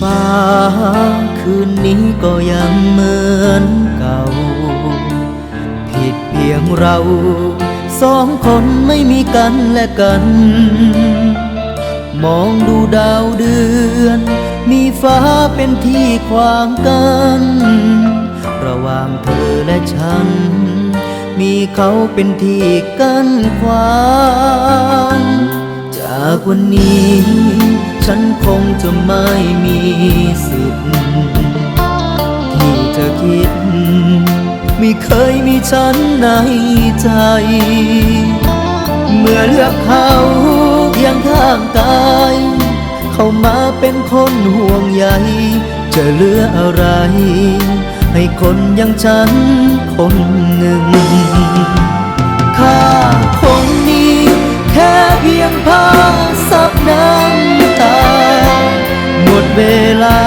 ฟ้าคืนนี้ก็ยังเหมือนเก่า ผิดเพียงเราสองคนไม่มีกันและกัน มองดูดาวเดือน มีฟ้าเป็นที่ขวางกัน ระหว่างเธอและฉัน มีเขาเป็นที่กั้นขวางากวันนี้ ฉันคงจะไม่มีสิทธิ์ที่จะคิด ไม่เคยมีฉันในใจ เมื่อเลือกเขาเพียงข้างกายเข้ามาเป็นคนห่วงใยจะเหลืออะไร ให้คนอย่างฉันคนหนึ่งค่า เพียงผ้าซับน้ำตา หมดเวลา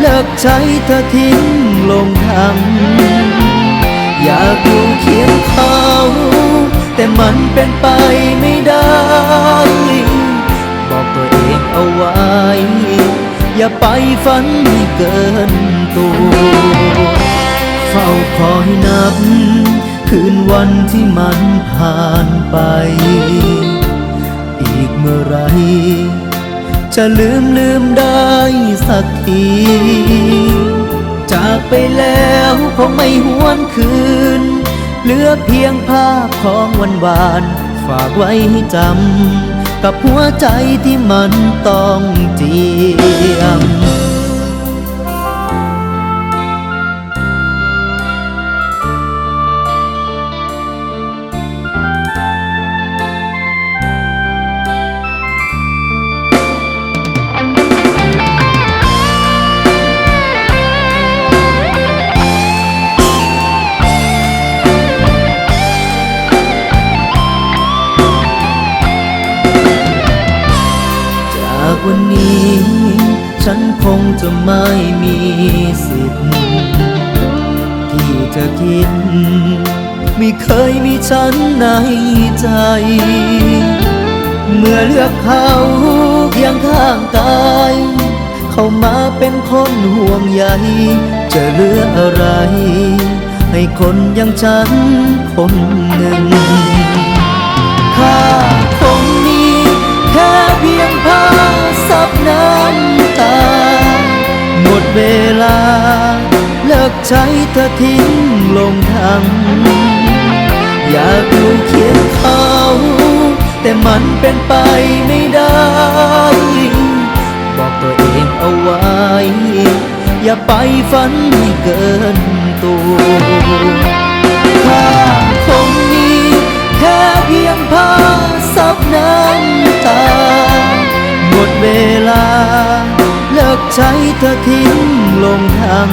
เลิกใช้เธอทิ้งลงทางอยากอยู่เคียงเขา แต่มันเป็นไปไม่ได้ บอกตัวเองเอาไว้ อย่าไปฝันให้เกินตัวเฝ้าคอยนับคืนวันที่มันผ่านไป กเมื่อไร จะลืมลืมได้สักที จากไปแล้วคงไม่หวนคืน เหลือเพียงภาพของวันวาน ฝากไว้ให้จำ กับหัวใจที่มันต้องจี วันนี้ ฉันคงจะไม่มีสิทธิ์ที่จะคิด ไม่เคยมีฉันในใจ เมื่อเลือกเขาเพียงข้างกาย เขามาเป็นคนห่วงใยจะเหลืออะไร ให้คนอย่างฉันคนหนึ่ง ใช้เธอทิ้งลงทางอยากอยู่เคียงเขา แต่มันเป็นไปไม่ได้ บอกตัวเองเอาไว้ อย่าไปฝันให้เกินตัวค่าคงมีแค่เพียงผ้าซับน้ำตา หมดเวลา เลิกใช้เธอทิ้งลงทาง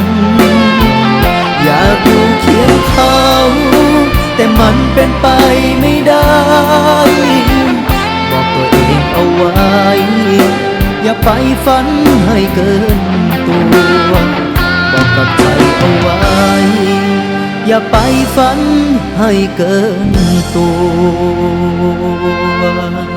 อยากอยู่เคียงเขา แต่มันเป็นไปไม่ได้ บอกตัวเองเอาไว้ อย่าไปฝันให้เกินตัว บอกกับใจเอาไว้ อย่าไปฝันให้เกินตัว